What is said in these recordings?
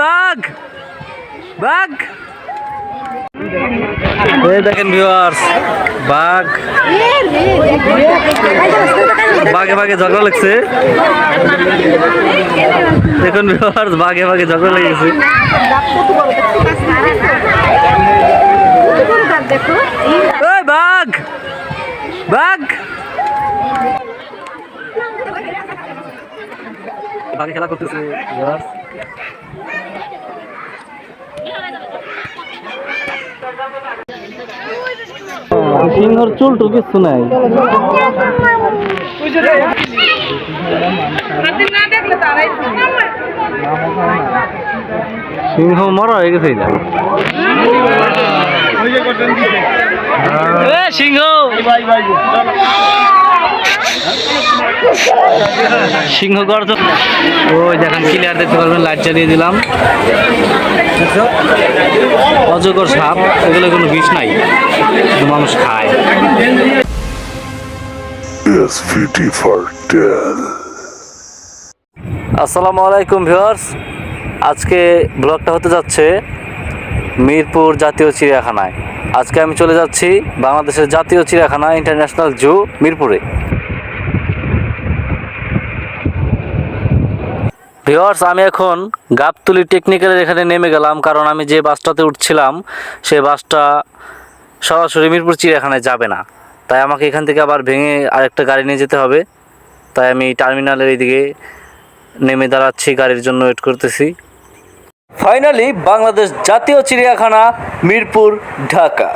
বাঘ। বাঘ। এই দেখেন ভিউয়ার্স বাঘ। বাঘে বাঘে ঝগড়া লাগছে। দেখুন ভিউয়ার্স বাঘে বাঘে ঝগড়া লেগেছে বাঘ। বাঘ। বাঘে খেলা করতেছে ভিউয়ার্স সিংহর চুল টু কিছু নাই। সিংহ মরা হয়ে গেছে সিংহ। সিংহ গর্জন ওই দেখেন ক্লিয়ার দেখতে পারবেন লাইট জ্বালিয়ে দিলাম। অজগর সাপ এগুলো কোনো বিষ নাই। মানুষ খায়. আসসালামু আলাইকুম ভিউয়ার্স। আজকে ব্লগটা হতে যাচ্ছে মিরপুর জাতীয় চিড়িয়াখানায়। আজকে আমি চলে যাচ্ছি বাংলাদেশের জাতীয় চিড়িয়াখানা ইন্টারন্যাশনাল জু মিরপুরে। ভিওয়ার্স আমি এখন গাবতুলি টেকনিক্যালের এখানে নেমে গেলাম, কারণ আমি যে বাসটাতে উঠছিলাম, সে বাসটা সরাসরি মিরপুর চিড়িয়াখানায় যাবে না। তাই আমাকে এখান থেকে আবার ভেঙে আরেকটা গাড়ি নিয়ে যেতে হবে। তাই আমি টার্মিনালের এইদিকে নেমে দাঁড়াচ্ছি, গাড়ির জন্য ওয়েট করতেছি। ফাইনালি বাংলাদেশ জাতীয় চিড়িয়াখানা, মিরপুর, ঢাকা।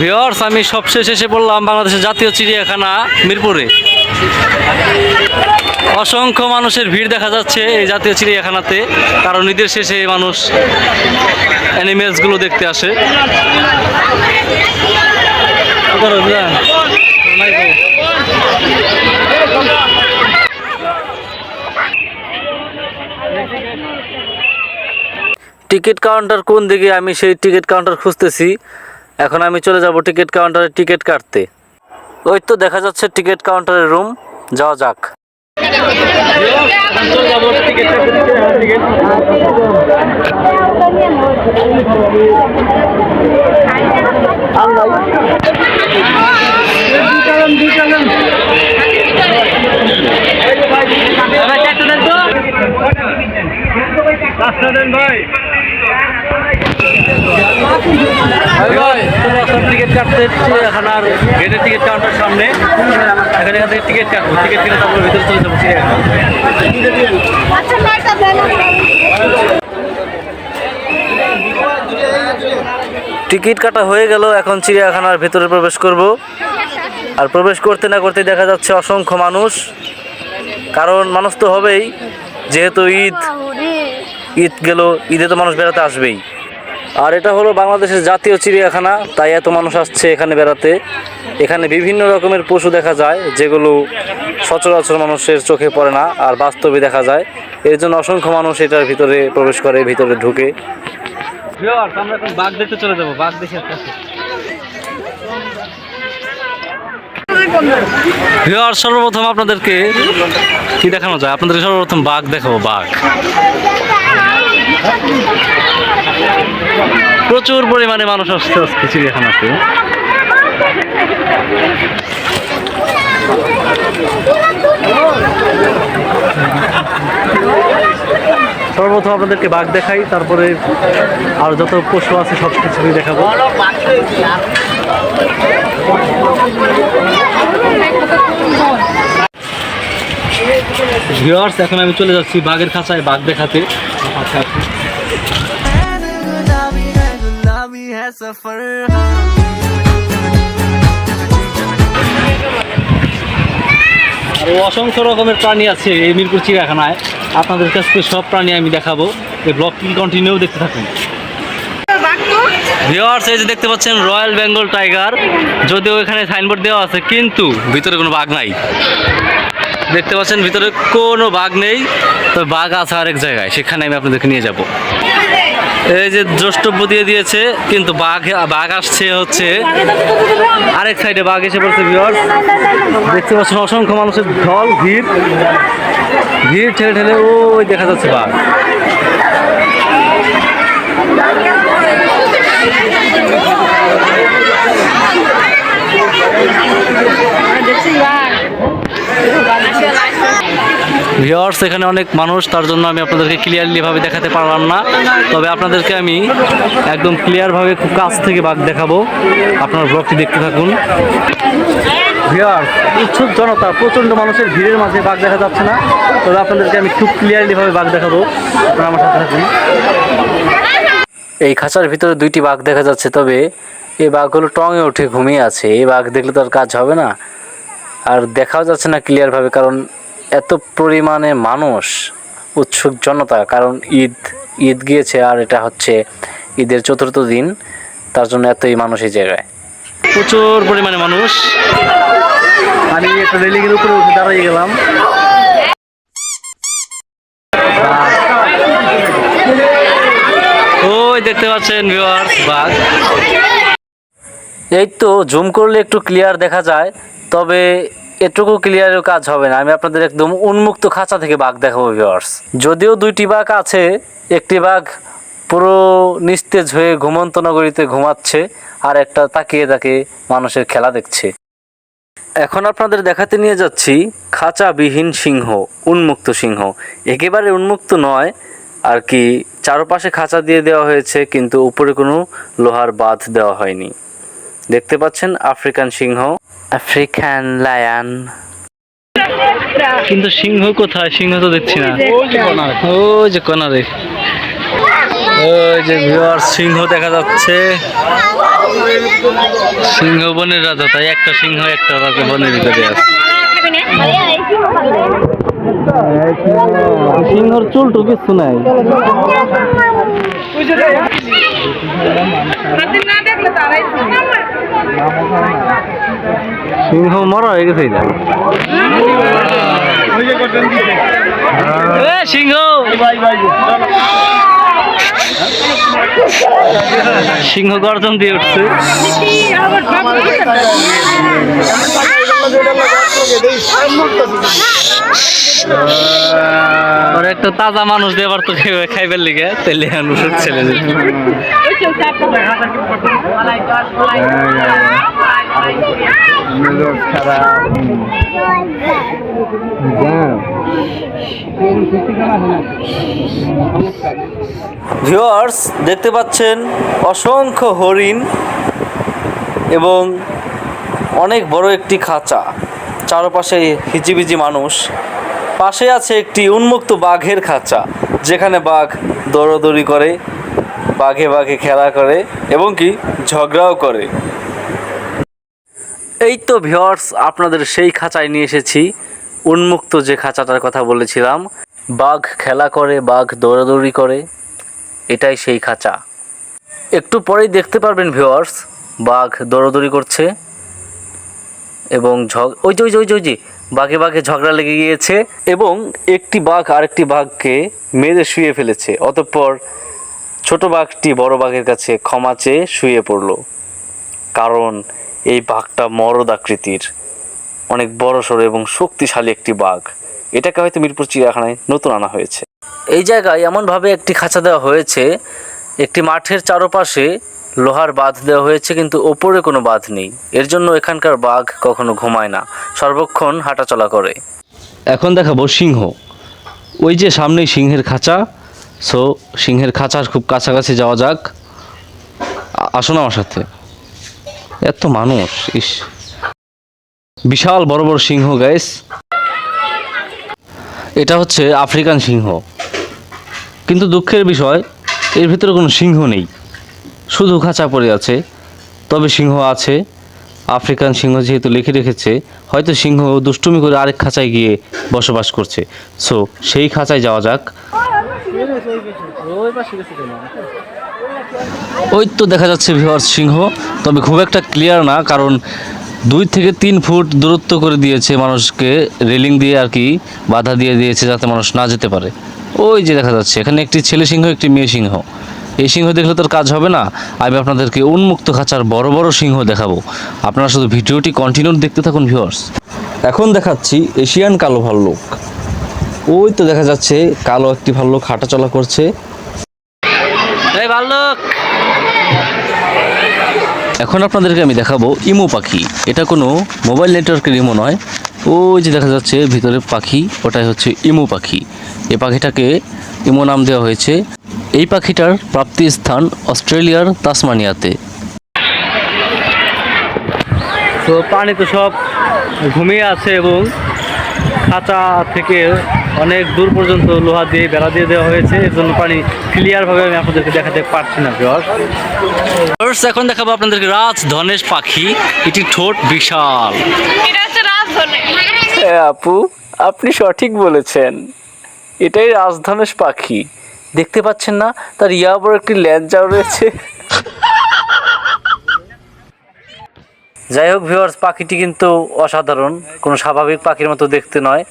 ভিওর্স আমি সবশেষ এসে পড়লাম বাংলাদেশের জাতীয় চিড়িয়াখানা, মিরপুরে। অসংখ্য মানুষের ভিড় দেখা যাচ্ছে এই জাতীয় চিড়িয়াখানাতে। কারণ ঈদের শেষে মানুষ অ্যানিমেলসগুলো দেখতে আসে। টিকিট কাউন্টার কোন দিকে? আমি সেই টিকিট কাউন্টার খুঁজতেছি। এখন আমি চলে যাব টিকিট কাউন্টারে টিকিট কাটতে। ওই তো দেখা যাচ্ছে টিকিট কাউন্টারের রুম। যাওয়া যাক। টিকিট কাটতে চিড়িয়াখানার গেটের টিকিট কাউন্টার সামনে। এখানে এখান থেকে টিকিট কাটবো টিকিট কেটে তারপরে ভিতরে চলে যাব চিড়িয়াখানা আচ্ছা টিকিট কাটা হয়ে গেল এখন চিড়িয়াখানার ভেতরে প্রবেশ করব। আর প্রবেশ করতে না করতে দেখা যাচ্ছে অসংখ্য মানুষ। কারণ মানুষ তো হবেই যেহেতু ঈদ ঈদ গেল ঈদে তো মানুষ বেড়াতে আসবেই। আর এটা হলো বাংলাদেশের জাতীয় চিড়িয়াখানা, তাই এত মানুষ আসছে এখানে বেড়াতে। এখানে বিভিন্ন রকমের পশু দেখা যায়, যেগুলো সচরাচর মানুষের চোখে পড়ে না, আর বাস্তবে দেখা যায়। এর জন্য অসংখ্য মানুষ এটার ভিতরে প্রবেশ করে, ভিতরে ঢুকে। সর্বপ্রথম আপনাদেরকে কি দেখানো যায়? আপনাদের সর্বপ্রথম বাঘ দেখাবো, বাঘ। প্রচুর পরিমাণে মানুষ আসছে আজকে চিড়িয়াখানাতে। সর্বপ্রথম আপনাদেরকে বাঘ দেখাই, তারপরে আর যত পশু আছে সব কিছুই দেখাবো এখন আমি চলে যাচ্ছি বাঘের খাঁচায় বাঘ দেখাতে। আচ্ছা गुलाबी है सफर আর অসংখ্য রকমের প্রাণী আছে এই মিরপুর চিড়িয়াখানায় আপনাদের কাছে সব প্রাণী আমি দেখাবো এই ব্লগটি কন্টিনিউ দেখতে থাকুন ভিওয়ার্স এই যে দেখতে পাচ্ছেন রয়্যাল বেঙ্গল টাইগার যদিও এখানে সাইনবোর্ড দেওয়া আছে কিন্তু ভিতরে কোনো বাঘ নাই দেখতে পাচ্ছেন ভিতরে কোনো বাঘ নেই তবে বাঘ আছে আরেক জায়গায় সেখানে আমি আপনাদেরকে নিয়ে যাব এই যে দ্রষ্টব্য দিয়ে দিয়েছে, কিন্তু বাঘ বাঘ আসছে হচ্ছে আরেক সাইডে বাঘ এসে পড়ছে ভিউয়ার্স দেখতে পাচ্ছেন অসংখ্য মানুষের ঢল, ভিড়। ভিড় ঠেলে ঠেলে ওই দেখা যাচ্ছে বাঘ। ভিওর্স এখানে অনেক মানুষ, তার জন্য আমি আপনাদেরকে ক্লিয়ারলিভাবে দেখাতে পারলাম না। তবে আপনাদেরকে আমি একদম ক্লিয়ারভাবে খুব কাছ থেকে বাঘ দেখাবো। আপনার ব্লগটি দেখতে থাকুন। ভিওর্স উৎসুক জনতা, প্রচণ্ড মানুষের ভিড়ের মাঝে বাঘ দেখা যাচ্ছে না। তবে আপনাদেরকে আমি খুব ক্লিয়ারলিভাবে বাঘ দেখাবো। আপনারা আমার সাথে থাকুন। এই খাঁচার ভিতরে দুইটি বাঘ দেখা যাচ্ছে, তবে এই বাঘগুলো টঙে উঠে ঘুমিয়ে আছে। এই বাঘ দেখলে তো আর কাজ হবে না। আর দেখাও যাচ্ছে না ক্লিয়ারভাবে কারণ এত পরিমাণে মানুষ উৎসুক জনতা কারণ ঈদ ঈদ গিয়েছে আর এটা হচ্ছে ঈদের চতুর্থ দিন তার জন্য এতই মানুষ এই জায়গায়। প্রচুর পরিমাণে মানুষ। আমি একটা রেলিংয়ের উপরে উঠে দাঁড়িয়ে গেলাম। ওই দেখতে পাচ্ছেন ভিউয়ার্স বাঘ। এই তো জুম করলে একটু ক্লিয়ার দেখা যায় তবে এটুকু ক্লিয়ারের কাজ হবে না। আমি আপনাদের একদম উন্মুক্ত খাঁচা থেকে বাঘ দেখাবো ভিউয়ার্স যদিও দুইটি বাঘ আছে, একটি বাঘ পুরো নিস্তেজ হয়ে ঘুমন্ত নগরীতে ঘুমাচ্ছে, আর একটা তাকিয়ে তাকে মানুষের খেলা দেখছে। এখন আপনাদের দেখাতে নিয়ে যাচ্ছি খাঁচাবিহীন সিংহ, উন্মুক্ত সিংহ। একেবারে উন্মুক্ত নয়, আর কি চারপাশে খাঁচা দিয়ে দেওয়া হয়েছে, কিন্তু উপরে কোনো লোহার বাঁধ দেওয়া হয়নি। দেখতে পাচ্ছেন আফ্রিকান সিংহ। African lion. কিন্তু সিংহ কোথায়? সিংহ তো দেখছি না। ওই যে কোনারে ওই যে ভিউয়ার সিংহ দেখা যাচ্ছে। সিংহ বনের রাজা তাই একটা সিংহ একটা রাজা বনের ভিতরে আছে। সিংহর চুল টু কিছু নাই। সিংহ মরা হয়ে গেছে এটা। সিংহ! সিংহ গর্জন দিয়ে উঠছে। একটা তাজা মানুষ দেবার তো খাইবার লিগে তাইলে অনুসুক ছেলে ভিউয়ার্স দেখতে পাচ্ছেন অসংখ্য হরিণ এবং অনেক বড় একটি খাঁচা। চারপাশে হিজিবিজি মানুষ। পাশে আছে একটি উন্মুক্ত বাঘের খাঁচা, যেখানে বাঘ দৌড়দৌড়ি করে, বাঘে বাঘে খেলা করে এবং কি ঝগড়াও করে। এই তো ভিওর্স আপনাদের সেই খাঁচায় নিয়ে এসেছি। উন্মুক্ত যে খাঁচাটার কথা বলেছিলাম, বাঘ খেলা করে, বাঘ দৌড়াদৌড়ি করে, এটাই সেই খাঁচা। একটু পরেই দেখতে পারবেন ভিওয়ার্স বাঘ দৌড়াদৌড়ি করছে। এবং ঝগ, ওই যে ওই যে ওই যে ওই যে, বাঘে বাঘে ঝগড়া লেগে গিয়েছে এবং একটি বাঘ আরেকটি বাঘকে মেরে শুয়ে ফেলেছে। অতঃপর ছোট বাঘটি বড় বাঘের কাছে ক্ষমা চেয়ে শুয়ে পড়ল। কারণ এই বাঘটা মরদ আকৃতির। অনেক বড় সড়ো এবং শক্তিশালী একটি বাঘ। এটাকে হয়তো মিরপুর চিড়িয়াখানায় নতুন আনা হয়েছে। এই জায়গায় এমনভাবে একটি খাঁচা দেওয়া হয়েছে, একটি মাঠের চারপাশে লোহার বাঁধ দেওয়া হয়েছে, কিন্তু ওপরে কোনো বাঁধ নেই। এর জন্য এখানকার বাঘ কখনো ঘুমায় না। সর্বক্ষণ হাঁটাচলা করে। এখন দেখাবো সিংহ। ওই যে সামনেই সিংহের খাঁচা। সো, সিংহের খাঁচার খুব কাছাকাছি যাওয়া যাক। আসুন আমার সাথে। এত মানুষ, ইস। বিশাল বড় বড় সিংহ গাইস এটা হচ্ছে আফ্রিকান সিংহ। কিন্তু দুঃখের বিষয়, এর ভিতরে কোনো সিংহ নেই। শুধু খাঁচা পড়ে আছে, তবে সিংহ আছে। আফ্রিকান সিংহ যেহেতু লিখে রেখেছে, হয়তো সিংহ দুষ্টুমি করে আরেক খাঁচায় গিয়ে বসবাস করছে। সো সেই খাঁচায় যাওয়া যাক। ওই তো দেখা যাচ্ছে ভিওয়ার্স সিংহ, তবে খুব একটা ক্লিয়ার না, কারণ দুই থেকে তিন ফুট দূরত্ব করে দিয়েছে মানুষকে রেলিং দিয়ে আর কি, বাধা দিয়ে দিয়েছে যাতে মানুষ না যেতে পারে। ওই যে দেখা যাচ্ছে, এখানে একটি ছেলে সিংহ, একটি মেয়ে সিংহ। এই সিংহ দেখলে তোর কাজ হবে না। আমি আপনাদেরকে উন্মুক্ত খাঁচার বড় বড় সিংহ দেখাবো। আপনারা শুধু ভিডিওটি কন্টিনিউ দেখতে থাকুন ভিউয়ার্স এখন দেখাচ্ছি এশিয়ান কালো ভাল্লুক ওই তো দেখা যাচ্ছে কালো একটি ভাল্লুক হাঁটাচলা করছে। এই ভাল্লুক! এখন আপনাদেরকে আমি দেখাবো ইমো পাখি। এটা কোনো মোবাইল নেটওয়ার্কের ইমো নয়। ওই যে দেখা যাচ্ছে ভিতরে পাখি ওটাই হচ্ছে ইমো পাখি। এ পাখিটাকে ইমো নাম দেওয়া হয়েছে। এই পাখিটার প্রাপ্তি স্থান অস্ট্রেলিয়ার তাসমানিয়াতে। তো পানি তো সব ঘুমিয়ে আছে এবং খাঁচা থেকে অনেক দূর পর্যন্ত লোহা দিয়ে বেড়া দিয়ে দেওয়া হয়েছে। এর জন্য পানি ক্লিয়ারভাবে আমি আপনাদেরকে দেখাতে পারছি না ভিউয়ার্স এখন দেখাবো আপনাদেরকে রাজ ধনেশ পাখি। এটি ঠোঁট বিশাল। এটা হচ্ছে রাজধনে হ্যাঁ আপু আপনি সঠিক বলেছেন। এটাই রাজধনেশ পাখি। দেখতে পাচ্ছেন না, তার ইয়া বড় একটি ল্যাঞ্জাও রয়েছে। যাই হোক ভিউয়ার্স পাখিটি কিন্তু অসাধারণ, কোনো স্বাভাবিক পাখির মতো দেখতে নয়।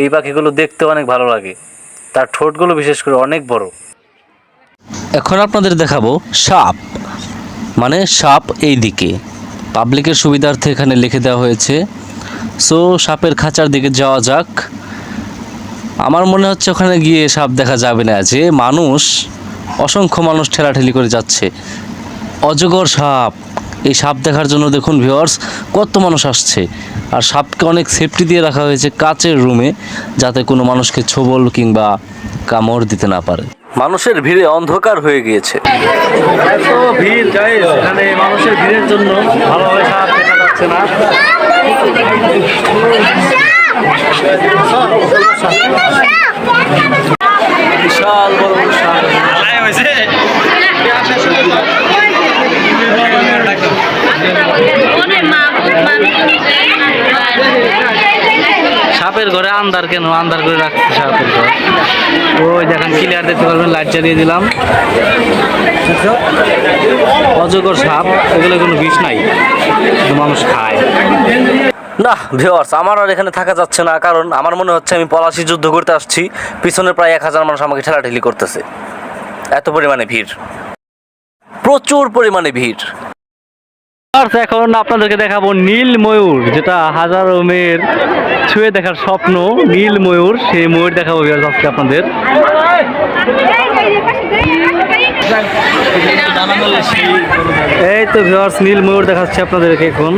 এই পাখিগুলো দেখতে অনেক ভালো লাগে। তার ঠোঁটগুলো বিশেষ করে অনেক বড়। এখন আপনাদের দেখাবো সাপ। মানে সাপ এই দিকে। পাবলিকের সুবিধার্থে এখানে লিখে দেওয়া হয়েছে। সো সাপের খাঁচার দিকে যাওয়া যাক। আমার মনে হচ্ছে ওখানে গিয়ে সাপ দেখা যাবে না যে মানুষ, অসংখ্য মানুষ ঠেলাঠেলি করে যাচ্ছে। অজগর সাপ, এই সাপ দেখার জন্য দেখুন ভিওয়ার্স কত মানুষ আসছে। আর সাপকে অনেক সেফটি দিয়ে রাখা হয়েছে কাচের রুমে যাতে কোনো মানুষকে ছোবল কিংবা কামড় দিতে না পারে। মানুষের ভিড়ে অন্ধকার হয়ে গিয়েছে। এত ভিড় মানুষের ভিড়ের জন্য ভালোভাবে সাপ দেখা যাচ্ছে না। সাপের ঘরে আন্ধার কেন? আন্ধার করে রাখছে সাপের ঘর। ওই দেখেন ক্লিয়ার দেখতে পারবেন লাইট জ্বালিয়ে দিলাম। অজগর সাপ, এগুলো কোনো বিষ নাই। মানুষ খায়। না ভিওয়ার্স আমার আর এখানে থাকা যাচ্ছে না, কারণ আমার মনে হচ্ছে আমি পলাশি যুদ্ধ করতে আসছি। পিছনে প্রায় এক হাজার মানুষ আমাকে ঠেলাঠেলি করতেছে। এত পরিমাণে ভিড়। প্রচুর পরিমাণে ভিড়। এখন আপনাদেরকে দেখাবো নীল ময়ূর, যেটা হাজারো মেয়ের ছুঁয়ে দেখার স্বপ্ন। নীল ময়ূর, সেই ময়ূর দেখাবো আজকে আপনাদের। এই তো ভিউয়ার্স নীল ময়ূর দেখাচ্ছে আপনাদেরকে এখন।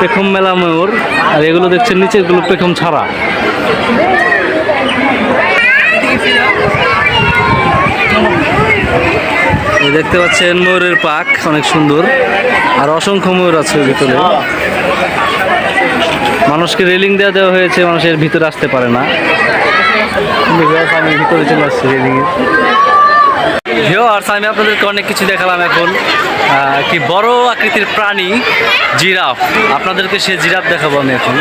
পেখম মেলা ময়ূর, আর এগুলো দেখছেন নিচেরগুলো পেখম ছাড়া এই দেখতে পাচ্ছেন ময়ূরের পাক, অনেক সুন্দর। আর অসংখ্য ময়ূর আছে ভিতরে। মানুষকে রেলিং দেওয়া দেওয়া হয়েছে মানুষের ভিতরে আসতে পারে না। আমি ভিতরে চলে আসছি রেলিং এর ভিওয়ার্স আমি আপনাদেরকে অনেক কিছু দেখালাম এখন। কি বড় আকৃতির প্রাণী, জিরাফ। আপনাদেরকে সে জিরাফ দেখাবো আমি এখন।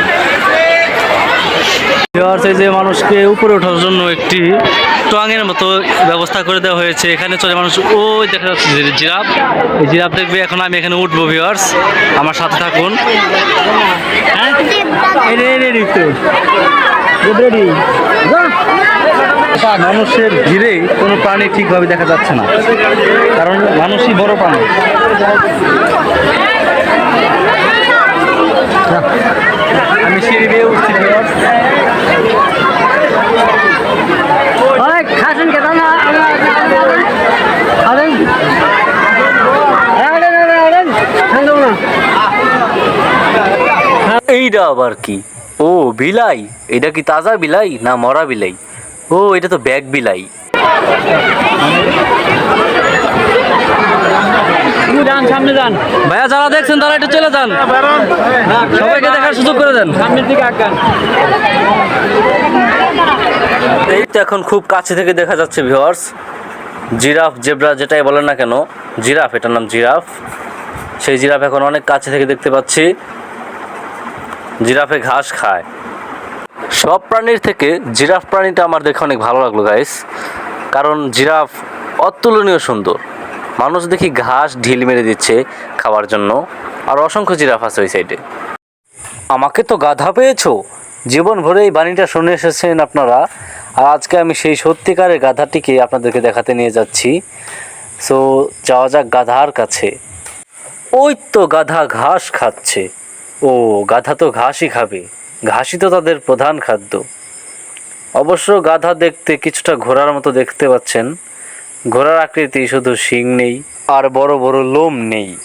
এই যে মানুষকে উপরে ওঠার জন্য একটি টঙের মতো ব্যবস্থা করে দেওয়া হয়েছে। এখানে চলে মানুষ, ওই দেখা যাচ্ছে জিরাফ। এই জিরাফ দেখবে, এখন আমি এখানে উঠবো ভিওয়ার্স আমার সাথে থাকুন। হ্যাঁ? মানুষের ভিড়ে কোনো প্রাণী ঠিকভাবে দেখা যাচ্ছে না। কারণ মানুষই বড় প্রাণী। আমি সিঁড়ি দিয়ে উঠছি এইটা আবার কি? ও বিলাই? এটা কি তাজা বিলাই না মরা বিলাই? ও এটা তো ব্যাগ বিলাই। সামনে যান। ভাইয়া যারা দেখছেন তারা একটু চলে যান। সবাইকে দেখার সুযোগ করে দেন। সামনের দিকে আগান। এই তো এখন খুব কাছে থেকে দেখা যাচ্ছে ভিউয়ার্স জিরাফ জেব্রা যেটাই বলেন না কেন জিরাফ এটার নাম জিরাফ। সেই জিরাফ এখন অনেক কাছে থেকে দেখতে পাচ্ছি। জিরাফে ঘাস খায়। সব প্রাণীর থেকে জিরাফ প্রাণীটা আমার দেখে অনেক ভালো লাগল গাইস কারণ জিরাফ অতুলনীয় সুন্দর। মানুষ দেখি ঘাস ঢিল মেরে দিচ্ছে খাওয়ার জন্য, আর অসংখ্য জিরাফ আছে ওই সাইডে আমাকে তো গাধা পেয়েছ? জীবন ভরে এই বাণীটা শুনে এসেছেন আপনারা। আর আজকে আমি সেই সত্যিকারের গাধাটিকে আপনাদেরকে দেখাতে নিয়ে যাচ্ছি। সো যাওয়া যাক গাধার কাছে। ওই তো গাধা ঘাস খাচ্ছে। ও, গাধা তো ঘাসই খাবে। ঘাসই তো তাদের প্রধান খাদ্য। অবশ্য গাধা দেখতে কিছুটা ঘোড়ার মতো দেখতে পাচ্ছেন। ঘোড়ার আকৃতি শুধু শিং নেই, আর বড় বড় লোম নেই।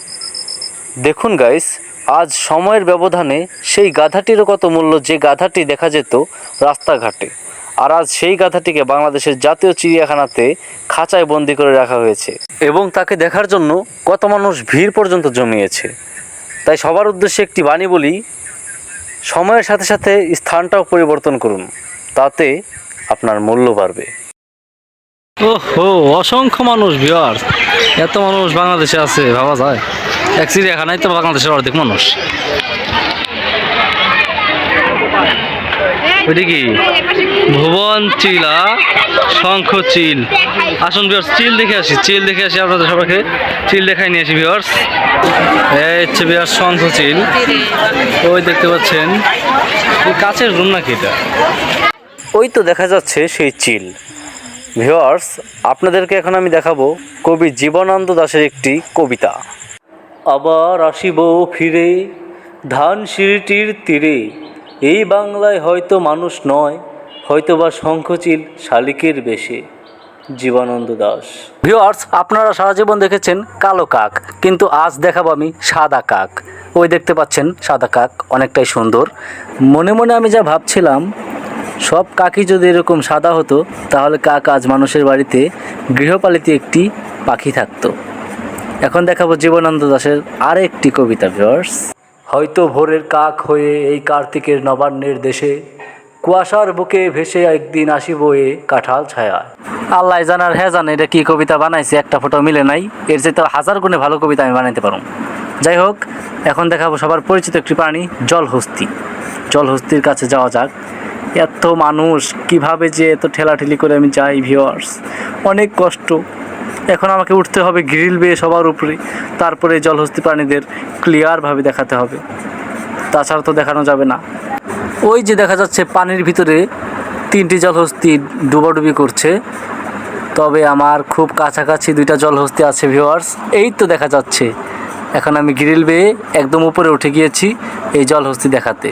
দেখুন গাইস, আজ সময়ের ব্যবধানে সেই গাধাটিরও কত মূল্য যে গাধাটি দেখা যেত রাস্তাঘাটে। আর আজ সেই গাধাটিকে বাংলাদেশের জাতীয় চিড়িয়াখানাতে খাঁচায় বন্দি করে রাখা হয়েছে। এবং তাকে দেখার জন্য কত মানুষ ভিড় পর্যন্ত জমিয়েছে। তাই সবার উদ্দেশ্যে একটি বাণী বলি, সময়ের সাথে সাথে স্থানটাও পরিবর্তন করুন, তাতে আপনার মূল্য বাড়বে। ওহো, অসংখ্য মানুষ বিহার এত মানুষ বাংলাদেশে আছে, ভাবা যায়। এক চিড়িয়াখানায় তো বাংলাদেশের অর্ধেক মানুষ। ওইটা কি? ভুবন চিলা শঙ্খ চিল। আসুন ভিওর্স চিল দেখে আসি, চিল দেখে আসি আপনাদের সবাইকে। চিল দেখাই নিয়ে আসি ভিওর্স এই হচ্ছে ভিওর্স শঙ্খ চিল। ওই দেখতে পাচ্ছেন। কাছের রুম নাকি এটা? ওই তো দেখা যাচ্ছে সেই চিল। ভিওয়ার্স আপনাদেরকে এখন আমি দেখাবো কবি জীবনানন্দ দাশের একটি কবিতা। আবার আসিব ফিরে ধান সিঁড়িটির তীরে। এই বাংলায় হয়তো মানুষ নয় হয়তো বা শঙ্খচিল শালিকের বেশে। জীবানন্দ দাস। ভিওয়ার্স আপনারা সারা জীবন দেখেছেন কালো কাক, কিন্তু আজ দেখাবো আমি সাদা কাক। ওই দেখতে পাচ্ছেন, সাদা কাক অনেকটাই সুন্দর। মনে মনে আমি যা ভাবছিলাম, সব কাকই যদি এরকম সাদা হতো, তাহলে কাক আজ মানুষের বাড়িতে গৃহপালিত একটি পাখি থাকতো। এখন দেখাবো জীবনানন্দ দাশের আরেকটি কবিতা ভিউয়ার্স হয়তো ভোরের কাক হয়ে এই কার্তিকের নবান্নের দেশে, কুয়াশার বুকে ভেসে একদিন আসিব এ কাঁঠাল ছায়া। আল্লাহ জানার হ্যাঁ জানে এটা কি কবিতা বানাইছে, একটা ফটো মিলে নাই। এর চেয়ে তো হাজার গুণে ভালো কবিতা আমি বানাইতে পারো যাই হোক, এখন দেখাবো সবার পরিচিত একটি প্রাণী, জলহস্তি। জলহস্তির কাছে যাওয়া যাক। এত মানুষ, কীভাবে যে এত ঠেলাঠেলি করে আমি যাই ভিওয়ার্স অনেক কষ্ট। এখন আমাকে উঠতে হবে গ্রিল বেয়ে সবার উপরে, তারপরে জলহস্তি প্রাণীদের ক্লিয়ারভাবে দেখাতে হবে। তাছাড়া তো দেখানো যাবে না। ওই যে দেখা যাচ্ছে পানির ভিতরে তিনটি জলহস্তি ডুবাডুবি করছে, তবে আমার খুব কাছাকাছি দুইটা জলহস্তি আছে ভিওয়ার্স এই তো দেখা যাচ্ছে। এখন আমি গ্রিল বেয়ে একদম উপরে উঠে গিয়েছি এই জলহস্তি দেখাতে।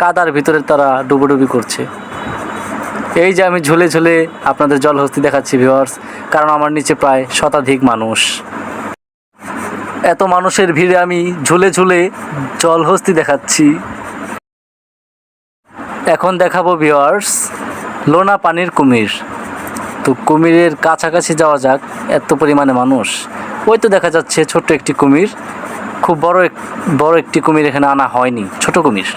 কাদার ভিতরে তারা ডুবোডুবি করছে। এই যে আমি ঝুলে ঝুলে আপনাদের জলহস্তি দেখাচ্ছি ভিওয়ার্স কারণ আমার নিচে প্রায় শতাধিক মানুষ। এত মানুষের ভিড়ে আমি ঝুলে ঝুলে জলহস্তি দেখাচ্ছি। এখন দেখাবো ভিওয়ার্স লোনা পানির কুমির। তো কুমিরের কাছাকাছি যাওয়া যাক, এত পরিমাণে মানুষ। ওই তো দেখা যাচ্ছে ছোট্ট একটি কুমির। খুব বড় বড় একটি কুমির এখানে আনা হয়নি, ছোট কুমির।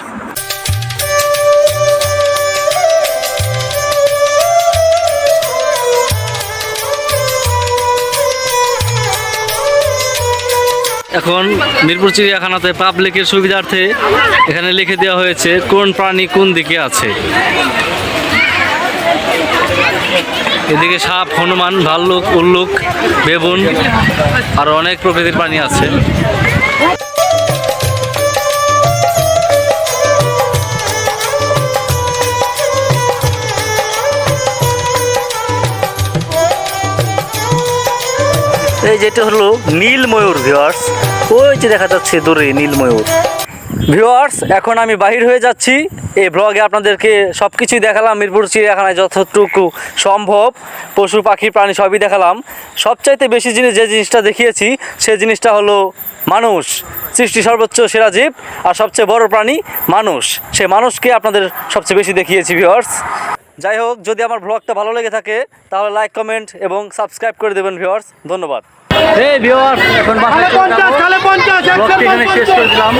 এখন মিরপুর চিড়িয়াখানাতে পাবলিকের সুবিধার্থে এখানে লিখে দেওয়া হয়েছে, কোন প্রাণী কোন দিকে আছে? এদিকে সাপ, হনুমান, ভাল্লুক, উল্লুক বেবুন আর অনেক প্রকৃতির প্রাণী আছে। এই যেটা হলো নীল ময়ূর ভিওয়ার্স ওই যে দেখা যাচ্ছে দূরে নীল ময়ূর ভিওয়ার্স এখন আমি বাহির হয়ে যাচ্ছি। এই ব্লগে আপনাদেরকে সব কিছুই দেখালাম। মিরপুর, চিড়িয়াখানায় যতটুকু সম্ভব। পশু, পাখি, প্রাণী সবই দেখালাম। সবচাইতে বেশি জিনিস যে জিনিসটা দেখিয়েছি সেই জিনিসটা হলো মানুষ। সৃষ্টি সর্বোচ্চ সেরা জীব আর সবচেয়ে বড় প্রাণী মানুষ। সে মানুষকে আপনাদের সবচেয়ে বেশি দেখিয়েছি ভিওয়ার্স যাই হোক যদি আমার ব্লগটা ভালো লেগে থাকে তাহলে লাইক কমেন্ট এবং সাবস্ক্রাইব করে দেবেন ভিওয়ার্স ধন্যবাদ। এই ভিওয়ার্স এখন শেষ করে দিলাম